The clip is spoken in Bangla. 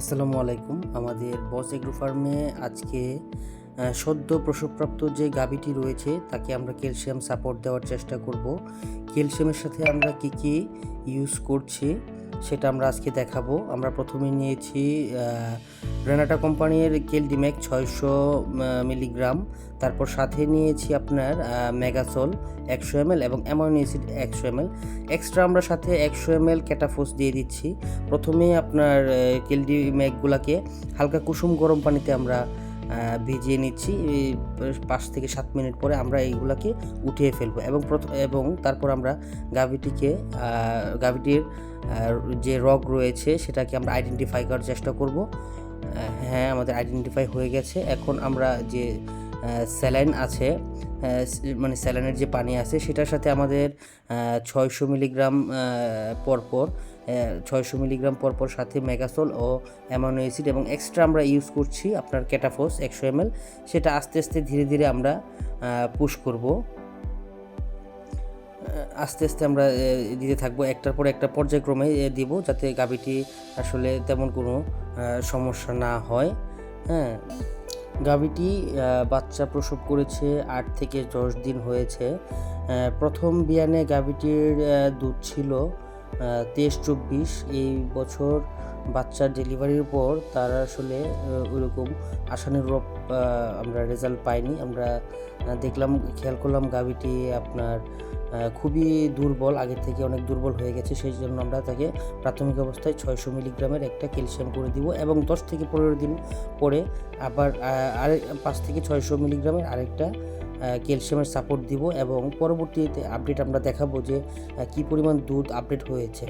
আসসালামু আলাইকুম। আমাদের বস এগ্রো ফার্মে আজকে সদ্য প্রসবপ্রাপ্ত যে গাভীটি রয়েছে, তাকে আমরা ক্যালসিয়াম সাপোর্ট দেওয়ার চেষ্টা করব। ক্যালসিয়ামের সাথে আমরা কি কি ইউজ করছি সেটা আমরা আজকে দেখাবো। আমরা প্রথমে নিয়েছি রেনাটা কোম্পানির কেলডিম্যাক ছয়শো মিলিগ্রাম। তারপর সাথে নিয়েছি আপনার মেগাসোল একশো এমএল এবং অ্যামাইনো অ্যাসিড একশো এমএল। এক্সট্রা আমরা সাথে একশো এমএল ক্যাটাফোস দিয়ে দিচ্ছি। প্রথমে আপনার কেলডি ম্যাগগুলাকে হালকা কুসুম গরম পানিতে আমরা ভিজিয়ে নিচ্ছি। পাঁচ থেকে সাত মিনিট পরে আমরা এইগুলাকে উঠিয়ে ফেলব এবং প্রথম এবং তারপর আমরা গাভিটিকে গাভিটির যে রগ রয়েছে সেটাকে আমরা আইডেন্টিফাই করার চেষ্টা করব। হ্যাঁ আমাদের আইডেন্টিফাই হয়ে গেছে। এখন আমরা যে স্যালাইন আছে মানে স্যালাইনের যে পানি আছে সেটার সাথে আমাদের ছয়শো মিলিগ্রাম পরপর ছয়শো মিলিগ্রাম পরপর সাথে মেগাসোল ও অ্যামাইনো অ্যাসিড এবং এক্সট্রা আমরা ইউজ করছি আপনার ক্যাটাফোস একশো এমএল। সেটা আস্তে আস্তে ধীরে ধীরে আমরা পুশ করব। আস্তে আস্তে আমরা দিতে থাকব। একটার পর একটা পর্যায়ক্রমে দিব যাতে গাভীটি আসলে তেমন কোনো সমস্যা না হয়। হ্যাঁ গাভীটি বাচ্চা প্রসব করেছে আট থেকে দশ দিন হয়েছে। প্রথম বিয়ানে গাভীটির দুধ ছিল তেইশ চব্বিশ। এই বছর বাচ্চার ডেলিভারির পর তার আসলে ওইরকম আশানুরূপ আমরা রেজাল্ট পাইনি। আমরা দেখলাম, খেয়াল করলাম গাভীটি আপনার খুবই দুর্বল, আগে থেকে অনেক দুর্বল হয়ে গেছে, সেই জন্য আমরা তাকে প্রাথমিক অবস্থায় ছয়শো মিলিগ্রামের একটা ক্যালসিয়াম করে দিব এবং দশ থেকে পনেরো দিন পরে আবার আরেক আরে, পাঁচ থেকে ছয়শো মিলিগ্রামের আরেকটা ক্যালসিয়ামের সাপোর্ট দিব এবং পরবর্তীতে আপডেট আমরা দেখাবো যে কী পরিমাণ দুধ আপডেট হয়েছে।